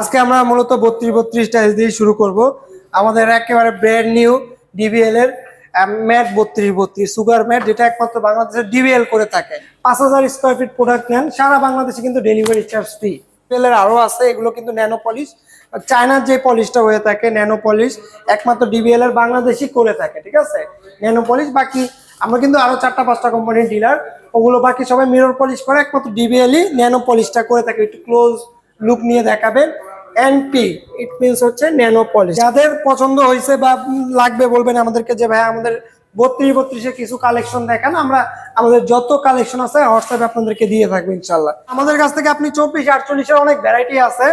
আজকে আমরা মূলত বত্রিশ বত্রিশ টাইলস দিয়ে শুরু করব। আমাদের একেবারে ব্র্যান্ড নিউ ডিবিএল এর ম্যাট বত্রিশ বত্রিশ সুগার ম্যাট যেটা একমাত্র বাংলাদেশে ডিবিএল করে থাকে। পাঁচ হাজার স্কোয়ার ফিট প্রোডাক্ট নেন, সারা বাংলাদেশে কিন্তু ডেলিভারি চার্জ ফ্রি এর আরও আছে, এগুলো কিন্তু ন্যানো পলিশ চায়নার যে পলিশটা হয়ে থাকে ন্যানো পলিশ একমাত্র ডিবিএল এর বাংলাদেশই করে থাকে, ঠিক আছে? ন্যানো পলিশ বাকি আমরা কিন্তু আরও চারটা পাঁচটা কোম্পানির ডিলার ওগুলো বাকি সবাই মিরর পলিশ করে, একমাত্র ডিবিএলই ন্যানো পলিশটা করে থাকে, একটু ক্লোজ লুক নিয়ে দেখাবেন। এনপি ইট মিনস হচ্ছে ন্যানো পলিশ যাদের পছন্দ হয়েছে বা লাগবে বলবেন আমাদেরকে যে ভাই আমাদের বত্রিশ বত্রিশে কিছু কালেকশন দেখান, আমরা আমাদের যত কালেকশন আছে হোয়াটসঅ্যাপে আপনাদেরকে দিয়ে থাকব ইনশাল্লাহ। আমাদের কাছ থেকে আপনি চব্বিশ, আটচল্লিশের অনেক ভ্যারাইটি আছে।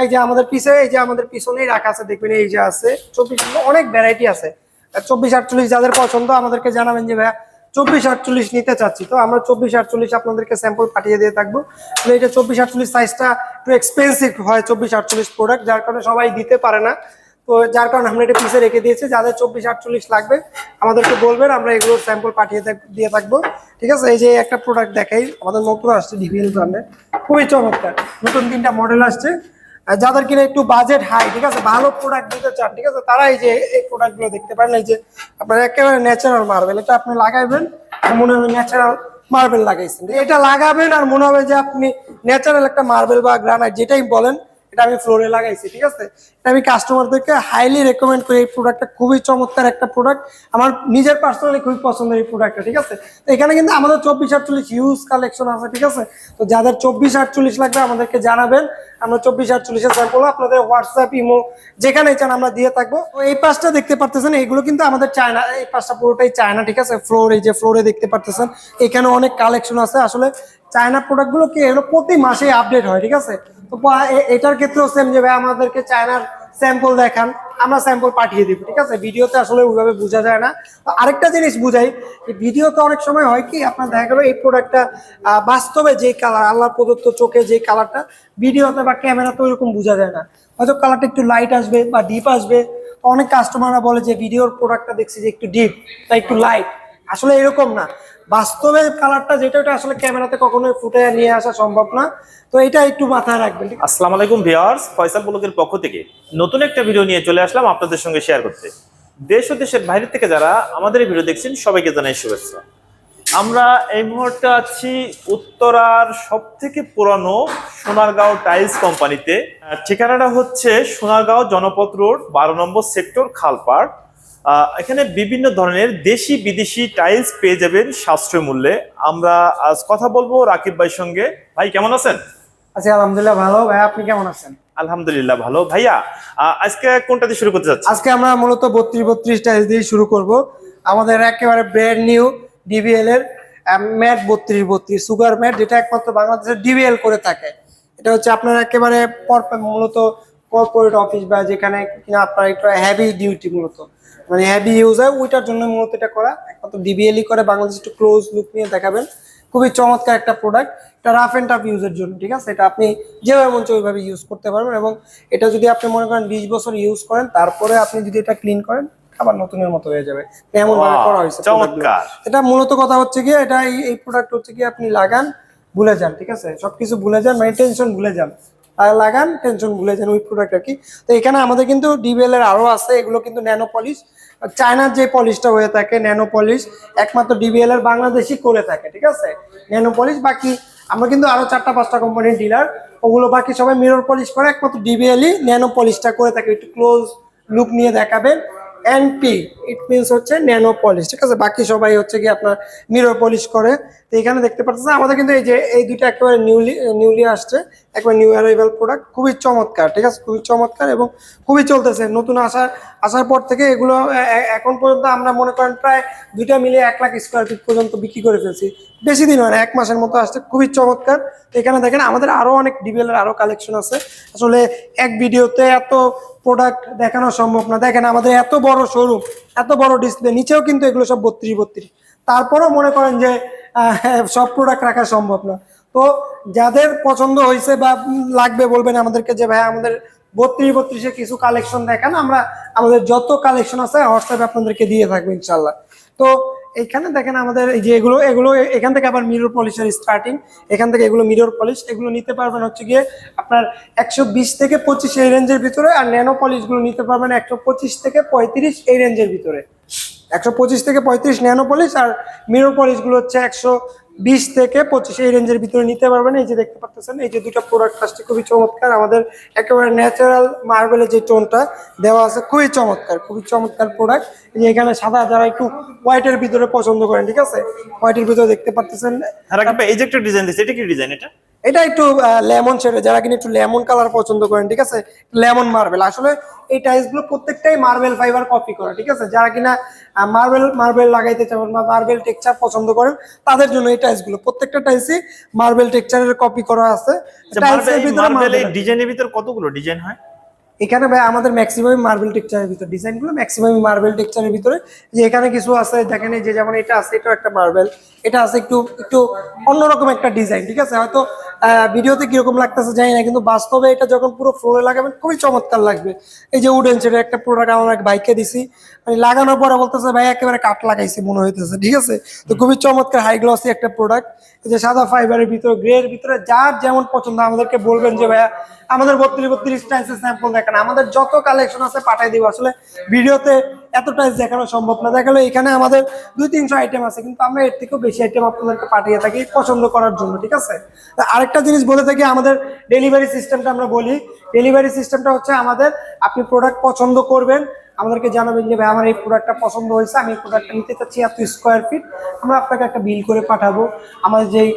এই যে আমাদের পিছে, এই যে আমাদের পিছনেই রাখা আছে, দেখবেন এই যে আছে। চব্বিশ, অনেক ভ্যারাইটি আছে। চব্বিশ, আটচল্লিশ যাদের পছন্দ, আমাদেরকে জানাবেন যে, ভাইয়া চব্বিশ আটচল্লিশ নিতে চাচ্ছি। তো আমরা চব্বিশ আটচল্লিশ আপনাদেরকে স্যাম্পল পাঠিয়ে দিয়ে থাকব। এটা চব্বিশ আটচল্লিশ সাইজটা একটু এক্সপেন্সিভ হয় চব্বিশ আটচল্লিশ প্রোডাক্ট যার কারণে সবাই দিতে পারে না। তো যার কারণে আমরা এটা পিসে রেখে দিয়েছি। যাদের চব্বিশ আটচল্লিশ লাগবে, আমাদেরকে বলবেন, আমরা এগুলোর স্যাম্পল পাঠিয়ে দিয়ে থাকব। ঠিক আছে? এই যে একটা প্রোডাক্ট দেখাই, আমাদের নতুন আসছে ডিভিএল ব্র্যান্ডের খুবই চমৎকার। নতুন তিনটা মডেল আসছে। যাদের কিনা একটু বাজেট হাই ঠিক আছে? ভালো প্রোডাক্ট দিতে চান, ঠিক আছে? তারা এই যে এই প্রোডাক্টগুলো দেখতে পারেন, এই যে আপনার একেবারে ন্যাচারাল মার্বেল এটা আপনি লাগাইবেন, মনে হবে ন্যাচারাল মার্বেল লাগাইছেন। এটা লাগাবেন আর মনে হবে যে আপনি ন্যাচারাল একটা মার্বেল বা গ্রানাইট যেটাই বলেন, এটা আমি ফ্লোরে লাগাইছি, ঠিক আছে? এটা আমি কাস্টমারদেরকে হাইলি রেকমেন্ড করি এই প্রোডাক্টটা খুবই চমৎকার একটা প্রোডাক্ট আমার নিজের পার্সোনালি খুবই পছন্দের এই প্রোডাক্টটা ঠিক আছে? তো এখানে কিন্তু আমাদের চব্বিশ আটচল্লিশ ইউজ কালেকশন আছে, ঠিক আছে? তো যাদের চব্বিশ আটচল্লিশ লাগবে আমাদেরকে জানাবেন। আমরা চব্বিশ আটচল্লিশের স্যাম্পল আপনাদের হোয়াটসঅ্যাপ ইমো যেখানে চান আমরা দিয়ে থাকব। এই পাশটা দেখতে পারতেছেন এইগুলো কিন্তু আমাদের চায়না এই পাশটা পুরোটাই চায়না ঠিক আছে? ফ্লোর এই যে ফ্লোরে দেখতে পারতেছেন, এখানে অনেক কালেকশন আছে। আসলে চায়না প্রোডাক্টগুলো কি, এগুলো প্রতি মাসে আপডেট হয়, ঠিক আছে? তো এটার ক্ষেত্রেও সেম যে ভাই, আমাদেরকে চায়নার স্যাম্পল দেখান, আমরা স্যাম্পল পাঠিয়ে দিব, ঠিক আছে? ভিডিওতে আসলে ওইভাবে বোঝা যায় না। আরেকটা জিনিস বুঝাই যে ভিডিওতে অনেক সময় হয় কি, আপনার দেখা গেলো এই প্রোডাক্টটা বাস্তবে যে কালার আল্লাহ প্রদত্ত চোখে যে কালারটা ভিডিওতে বা ক্যামেরাতে ওইরকম বোঝা যায় না। হয়তো কালারটা একটু লাইট আসবে বা ডিপ আসবে। অনেক কাস্টমাররা বলে যে, ভিডিওর প্রোডাক্টটা দেখছি যে একটু ডিপ বা একটু লাইট আসলে এরকম না। বাস্তবে কালারটা যেটা, ওটা আসলে ক্যামেরাতে কখনোই ফুটে নিয়ে আসা সম্ভব না। তো এটা একটু মাথায় রাখবেন? আসসালামু আলাইকুম ভিউয়ার্স, ফয়সাল ব্লগের পক্ষ থেকে নতুন একটা ভিডিও নিয়ে চলে আসলাম আপনাদের সঙ্গে শেয়ার করতে। দেশ ও দেশের বাইরে থেকে যারা আমাদের এই ভিডিও দেখছেন, সবাইকে জানাই শুভেচ্ছা। আমরা এই মুহূর্তে আছি উত্তরার সব থেকে পুরানো সোনারগাঁও টাইলস কোম্পানিতে। ঠিকানাটা হচ্ছে সোনারগাঁও জনপথ রোড, বারো নম্বর সেক্টর খালপাড়। এখানে বিভিন্ন ধরনের দেশি বিদেশি টাইলস পেয়ে যাবেন সাশ্রয় মূল্যে। আমরা আজ কথা বলব রাকিব ভাইয়ের সঙ্গে। ভাই কেমন আছেন? আচ্ছা আলহামদুলিল্লাহ ভালো। ভাই আপনি কেমন আছেন? আলহামদুলিল্লাহ ভালো। ভাইয়া আজকে কোনটা দিয়ে শুরু করতে যাচ্ছি আজকে আমরা মূলত বত্রিশ বত্রিশ টাইলস দিয়ে শুরু করব। আমাদের একেবারে ব্র্যান্ড নিউ ডিবিএল এর ম্যাট বত্রিশ বত্রিশ সুগার ম্যাট যেটা একমাত্র বাংলাদেশের ডিবিএল করে থাকে। এটা হচ্ছে আপনার একেবারে মূলত কর্পোরেট অফিস বা যেখানে কিনা আপনার একটু হ্যাভি ডিউটি মূলত। মানে হ্যাভি ইউজ হয় ওইটার জন্য মূলত এটা করা। একমাত্র ডিবিএলই করে বাংলাদেশ একটু ক্লোজ লুক নিয়ে দেখাবেন। খুবই চমৎকার একটা প্রোডাক্ট এটা রাফ অ্যান্ড টাফ ইউজের জন্য ঠিক আছে? এটা আপনি যেভাবে মন চায় ওইভাবে ইউজ করতে পারবেন এবং এটা যদি আপনি মনে করেন বিশ বছর ইউজ করেন তারপরে আপনি যদি এটা ক্লিন করেন আবার নতুনের মতো হয়ে যাবে। এমন ভাবে করা হয়েছে চমৎকার। এটা মূলত কথা হচ্ছে কি এটা এই প্রোডাক্ট হচ্ছে কি আপনি লাগান ভুলে যান ঠিক আছে? সবকিছু ভুলে যান মানে টেনশন ভুলে যান। লাগান টেনশন ভুলে যান, ওই প্রোডাক্ট আর কি। তো এখানে আমাদের কিন্তু ডিবিএল এর আরও আছে, এগুলো কিন্তু ন্যানো পলিশ চায়নার যে পলিশটা হয়ে থাকে ন্যানো পলিশ একমাত্র ডিবিএল এর বাংলাদেশই করে থাকে, ঠিক আছে? ন্যানো পলিশ বাকি আমরা কিন্তু আরও চারটা, পাঁচটা কোম্পানির ডিলার ওগুলো বাকি সবাই মিরর পলিশ করে, একমাত্র ডিবিএলই ন্যানো পলিশটা করে থাকে। একটু ক্লোজ লুক নিয়ে দেখাবেন। এনপি ইট মিনস হচ্ছে ন্যানো পলিশ ঠিক আছে? বাকি সবাই হচ্ছে কি আপনার মিরর পলিশ করে। তো এখানে দেখতে পাচ্ছেন, আমাদের কিন্তু এই যে, এই দুইটা একেবারে নিউলি নিউলি আসছে, একবার নিউ অ্যারাইভাল প্রোডাক্ট খুবই চমৎকার, ঠিক আছে? খুবই চমৎকার এবং খুবই চলতেছে। নতুন আসার আসার পর থেকে এগুলো এখন পর্যন্ত আমরা মনে করেন প্রায় দুইটা মিলে এক লাখ স্কোয়ার ফিট পর্যন্ত বিক্রি করে ফেলছি। বেশি দিন হয় না এক মাসের মতো আসছে, খুবই চমৎকার। এখানে দেখেন, আমাদের আরও অনেক ডিবিএল এর আরও কালেকশন আছে। আসলে এক ভিডিওতে এত প্রোডাক্ট দেখানো সম্ভব না। দেখেন, আমাদের এত বড় শোরুম এত বড় ডিসপ্লে নিচেও কিন্তু এগুলো সব বত্রিশ বত্রিশ। তারপরেও মনে করেন যে সব প্রোডাক্ট রাখা সম্ভব না। তো যাদের পছন্দ হয়েছে বা লাগবে বলবেন আমাদেরকে যে ভাই আমাদের বত্রিশ বত্রিশে কিছু কালেকশন দেখান, আমরা আমাদের যত কালেকশন আছে হোয়াটসঅ্যাপে আপনাদেরকে দিয়ে থাকব ইনশাল্লাহ তো এইখানে দেখেন আমাদের এই যে এগুলো এগুলো এখান থেকে আবার মিরর পলিশের স্টার্টিং এখান থেকে এগুলো মিরর পলিশ এগুলো নিতে পারবেন হচ্ছে গিয়ে আপনার একশো বিশ থেকে পঁচিশ এই রেঞ্জের ভিতরে, আর ন্যানো পলিশগুলো নিতে পারবেন একশো পঁচিশ থেকে পঁয়ত্রিশ এই রেঞ্জের ভিতরে। একশো পঁচিশ থেকে পঁয়ত্রিশ ন্যানো পলিশ আর মিরর পলিশগুলো হচ্ছে একশো বিশ থেকে পঁচিশ। এই রেঞ্জের ভিতরে নিতে পারবেন। এই যে দেখতে পাচ্ছেন এই যে দুটো প্রোডাক্ট আসছে, খুবই চমৎকার। আমাদের একেবারে ন্যাচারাল মার্বেলের যে টোনটা দেওয়া আছে, খুবই চমৎকার খুবই চমৎকার প্রোডাক্ট যে এখানে সাদা, যারা একটু হোয়াইটের ভিতরে পছন্দ করেন, ঠিক আছে? হোয়াইটের ভিতরে দেখতে পাচ্ছেন এই যে একটা ডিজাইন দিচ্ছে এটা কি ডিজাইন এটা? এটা একটু লেমন শেডে যারা কিনা একটু লেমন কালার পছন্দ করেন ঠিক আছে? লেমন মার্বেল আসলে এই টাইলসগুলো প্রত্যেকটাই মার্বেল ফাইবার কপি করা ঠিক আছে? যারা কিনা মার্বেল মার্বেল লাগাইতে চান বা মার্বেল টেক্সচার পছন্দ করেন তাদের জন্য এই টাইলসগুলো প্রত্যেকটা টাইলসই মার্বেল টেক্সচারের কপি করা আছে। ডিজাইনের ভিতর কতগুলো ডিজাইন হয়? এখানে ভাই আমাদের ম্যাক্সিমাম মার্বেল টেক্সচারের ভিতরে ডিজাইনগুলো ম্যাক্সিমাম মার্বেল টেক্সচারের ভিতরে। যে এখানে কিছু আছে দেখেন এই যে যেমন এটা আছে এটাও একটা মার্বেল এটা আছে একটু একটু অন্যরকম একটা ডিজাইন ঠিক আছে? হয়তো ভিডিওতে কীরকম লাগতেছে জানি না, কিন্তু বাস্তবে এটা যখন পুরো ফ্লোরে লাগাবেন, খুবই চমৎকার লাগবে। এই যে উডেন সেটের একটা প্রোডাক্ট আমার এক বাইকে দিছি মানে লাগানোর পরে বলতেছে, ভাই, একেবারে কাঠ লাগাইছি মনে হইতেছে, ঠিক আছে? তো খুবই চমৎকার হাই গ্লসি একটা প্রোডাক্ট যে সাদা ফাইবারের ভিতরে গ্রের ভিতরে, যার যেমন পছন্দ, আমাদেরকে বলবেন যে, ভাইয়া, আমাদের বত্রিশ বত্রিশ টাইলসের স্যাম্পল দেখান, আমাদের যত কালেকশন আছে পাঠাই দিব। আসলে ভিডিওতে এত টাইলস দেখানো সম্ভব না। দেখাল এখানে আমাদের দুই তিনশো আইটেম আছে, কিন্তু আমরা এর থেকেও বেশি আইটেম আপনাদেরকে পাঠিয়ে থাকি পছন্দ করার জন্য, ঠিক আছে? আরেকটা জিনিস বলে থাকি, আমাদের ডেলিভারি সিস্টেমটা আমরা বলি। ডেলিভারি সিস্টেমটা হচ্ছে আমাদের, আপনি প্রোডাক্ট পছন্দ করবেন, আমাদেরকে জানাবেন যে, ভাই, আমার এই প্রোডাক্টটা পছন্দ হয়েছে, আমি এই প্রোডাক্টটা নিতে চাচ্ছি এত স্কোয়ার ফিট আমরা আপনাকে একটা বিল করে পাঠাবো। আমাদের যেই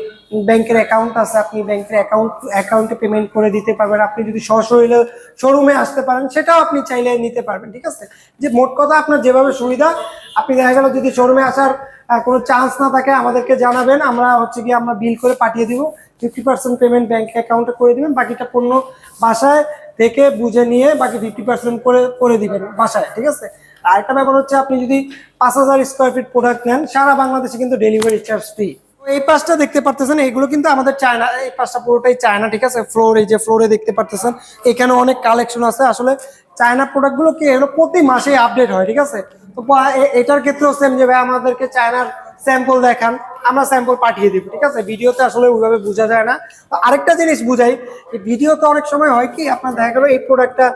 ব্যাংকের অ্যাকাউন্ট আছে, আপনি ব্যাংকের অ্যাকাউন্ট অ্যাকাউন্টে পেমেন্ট করে দিতে পারবেন। আপনি যদি সশরীরে শোরুমে আসতে পারেন, সেটাও আপনি চাইলে নিতে পারবেন, ঠিক আছে? যে মোট কথা আপনার যেভাবে সুবিধা, আপনি দেখা গেল যদি শোরুমে আসার কোনো চান্স না থাকে, আমাদেরকে জানাবেন, আমরা হচ্ছে কি আমরা বিল করে পাঠিয়ে দিব ফিফটি পার্সেন্ট পেমেন্ট ব্যাংক অ্যাকাউন্টে করে দিবেন, বাকিটা পণ্য বাসায় থেকে বুঝে নিয়ে বাকি ফিফটি পার্সেন্ট করে করে দিবেন বাসায়, ঠিক আছে? আরেকটা ব্যাপার হচ্ছে, আপনি যদি পাঁচ হাজার স্কোয়ার ফিট প্রোডাক্ট নেন, সারা বাংলাদেশে কিন্তু ডেলিভারি চার্জ ফ্রি এই পাশটা দেখতে পারতেছেন এগুলো কিন্তু আমাদের চায়না এই পাশটা পুরোটাই চায়না ঠিক আছে? ফ্লোর এই যে ফ্লোরে দেখতে পারতেছেন এখানে অনেক কালেকশন আছে। আসলে চায়না প্রোডাক্টগুলো কি এগুলো প্রতি মাসে আপডেট হয়, ঠিক আছে? তো এটার ক্ষেত্রেও সেম যে আমাদেরকে চায়নার স্যাম্পল দেখান, আমরা স্যাম্পল পাঠিয়ে দিব, ঠিক আছে? ভিডিওতে আসলে ওইভাবে বোঝা যায় না। আরেকটা জিনিস বুঝাই ভিডিওতে অনেক সময় হয় কি, আপনার দেখা গেলো এই প্রোডাক্টটা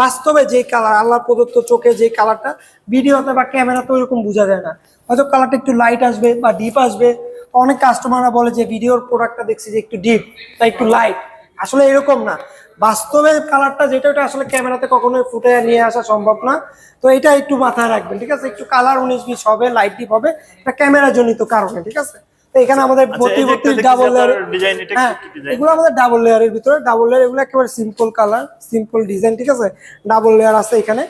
বাস্তবে যে কালার আল্লাহ প্রদত্ত চোখে যে কালারটা ভিডিওতে বা ক্যামেরাতে ওইরকম বোঝা যায় না। হয়তো কালারটা একটু লাইট আসবে বা ডিপ আসবে অনেক কাস্টমাররা বলে যে ভিডিওর প্রোডাক্টটা দেখছি যে একটু ডিপ বা একটু লাইট আসলে এরকম না। বাস্তবে কালারটা যেটা ওটা আসলে ক্যামেরাতে কখনোই ফুটে নিয়ে আসা সম্ভব না। তো এটা একটু মাথায় রাখবেন ঠিক আছে? একটু কালার উনিশ বিশ হবে লাইট ডিপ হবে। এটা ক্যামেরা জনিত কারণে ঠিক আছে? তো এখানে আমাদের দেখতেছি ডাবল লেয়ার হ্যাঁ এগুলো আমাদের ডাবল লেয়ারের ভিতরে। ডাবল লেয়ার এগুলো একেবারে সিম্পল কালার সিম্পল ডিজাইন ঠিক আছে? ডাবল লেয়ার আছে এখানে।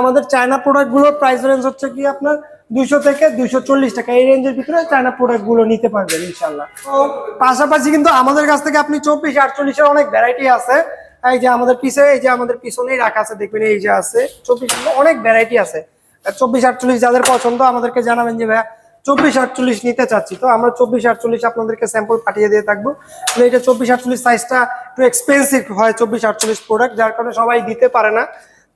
আমাদের চায়না প্রোডাক্টগুলোর প্রাইস রেঞ্জ হচ্ছে কি আপনার দুইশো থেকে দুইশো চল্লিশ টাকা। এই রেঞ্জের ভিতরে চায়না প্রোডাক্টগুলো নিতে পারবেন ইনশাল্লাহ পাশাপাশি কিন্তু আমাদের কাছ থেকে আপনি চব্বিশ, আটচল্লিশের অনেক ভ্যারাইটি আছে। এই যে আমাদের পিছে, এই যে আমাদের পিছনেই রাখা আছে, দেখবেন এই যে আছে। চব্বিশ অনেক ভ্যারাইটি আছে। চব্বিশ, আটচল্লিশ যাদের পছন্দ, আমাদেরকে জানাবেন যে, ভাইয়া, চব্বিশ, আটচল্লিশ নিতে চাচ্ছি। তো আমরা চব্বিশ, আটচল্লিশ আপনাদেরকে স্যাম্পল পাঠিয়ে দিয়ে থাকব। এটা চব্বিশ, আটচল্লিশ সাইজটা একটু এক্সপেন্সিভ হয়, চব্বিশ, আটচল্লিশ প্রোডাক্ট যার কারণে সবাই দিতে পারে না।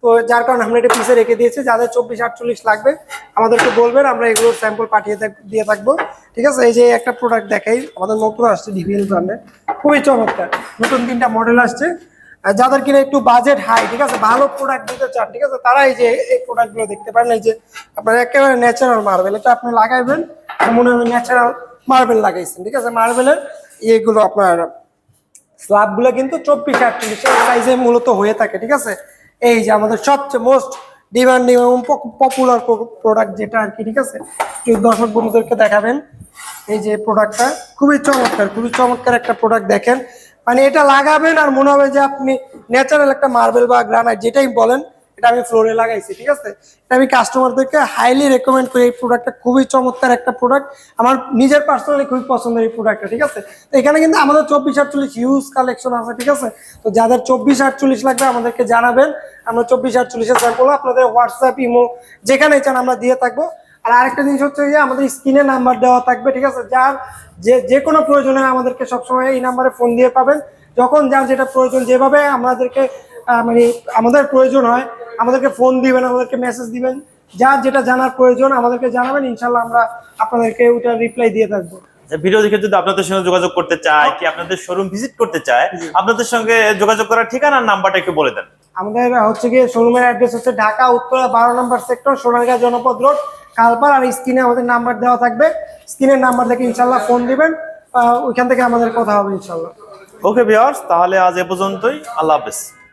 তো যার কারণে আমরা এটা পিসে রেখে দিয়েছি, যাদের চব্বিশ আটচল্লিশ লাগবে, আমাদেরকে বলবেন, আমরা এগুলোর স্যাম্পল পাঠিয়ে দিয়ে থাকব। ঠিক আছে? এই যে একটা প্রোডাক্ট দেখাই, আমাদের নতুন আসছে ডিভিএল ব্র্যান্ডের খুবই চমৎকার। নতুন তিনটা মডেল আসছে। যাদের কিনা একটু বাজেট হাই ঠিক আছে? ভালো প্রোডাক্ট দিতে চান, ঠিক আছে? তারা এই যে এই প্রোডাক্টগুলো দেখতে পারেন। এই যে আপনার একেবারে ন্যাচারাল মার্বেল এটা আপনি লাগাইবেন মনে হবে ন্যাচারাল মার্বেল লাগাইছেন, ঠিক আছে? মার্বেলের ইয়েগুলো আপনার স্ল্যাবগুলো কিন্তু চব্বিশ আটচল্লিশ সাইজে মূলত হয়ে থাকে, ঠিক আছে? এই যে আমাদের সবচেয়ে মোস্ট ডিমান্ডিং এবং পপুলার প্রোডাক্ট যেটা আর কি, ঠিক আছে? দর্শক বন্ধুদেরকে দেখাবেন। এই যে প্রোডাক্টটা খুবই চমৎকার খুবই চমৎকার একটা প্রোডাক্ট দেখেন। মানে এটা লাগাবেন আর মনে হবে যে আপনি ন্যাচারাল একটা মার্বেল বা গ্রানাইট যেটাই বলেন এটা আমি ফ্লোরে লাগাইছি, ঠিক আছে? এটা আমি কাস্টমারদেরকে হাইলি রেকমেন্ড করি এই প্রোডাক্টটা খুবই চমৎকার একটা প্রোডাক্ট আমার নিজের পার্সোনালি খুবই পছন্দের এই প্রোডাক্টটা ঠিক আছে? তো এখানে কিন্তু আমাদের চব্বিশ আটচল্লিশ ইউজ কালেকশন আছে, ঠিক আছে? তো যাদের চব্বিশ আটচল্লিশ লাগবে আমাদেরকে জানাবেন। আমরা চব্বিশ আটচল্লিশের স্যাম্পল আপনাদের হোয়াটসঅ্যাপ ইমো যেখানে চান আমরা দিয়ে থাকব। আর আরেকটা জিনিস হচ্ছে যে আমাদের স্ক্রিনে নাম্বার দেওয়া থাকবে, ঠিক আছে? যার যে যে কোনো প্রয়োজনে আমাদেরকে সবসময় এই নাম্বারে ফোন দিয়ে পাবেন। যখন যার যেটা প্রয়োজন, যেভাবে আমাদেরকে মানে আমাদের প্রয়োজন হয় আমাদেরকে ফোন দিবেন আমাদেরকে মেসেজ দিবেন। যার যেটা জানার প্রয়োজন আমাদেরকে জানাবেন ইনশাল্লাহ আমরা আপনাদেরকে ওটা রিপ্লাই দিয়ে থাকব। ভিডিও দেখে যদি আপনাদের সঙ্গে যোগাযোগ করতে চায় কি আপনাদের শোরুম ভিজিট করতে চায় আপনাদের সঙ্গে যোগাযোগ করার নাম্বারটা একটু বলে দেন। আমাদের হচ্ছে গিয়ে শোরুমের অ্যাড্রেস হচ্ছে ঢাকা উত্তরা বারো নম্বর সেক্টর সোনারগাঁ জনপদ রোড কালপার আর স্ক্রিনে আমাদের নাম্বার দেওয়া থাকবে। স্ক্রিনের নাম্বার থেকে ইনশাল্লাহ ফোন দিবেন ওইখান থেকে আমাদের কথা হবে ইনশাল্লাহ। ওকে তাহলে আজ এ পর্যন্তই। আল্লাহ হাফেজ।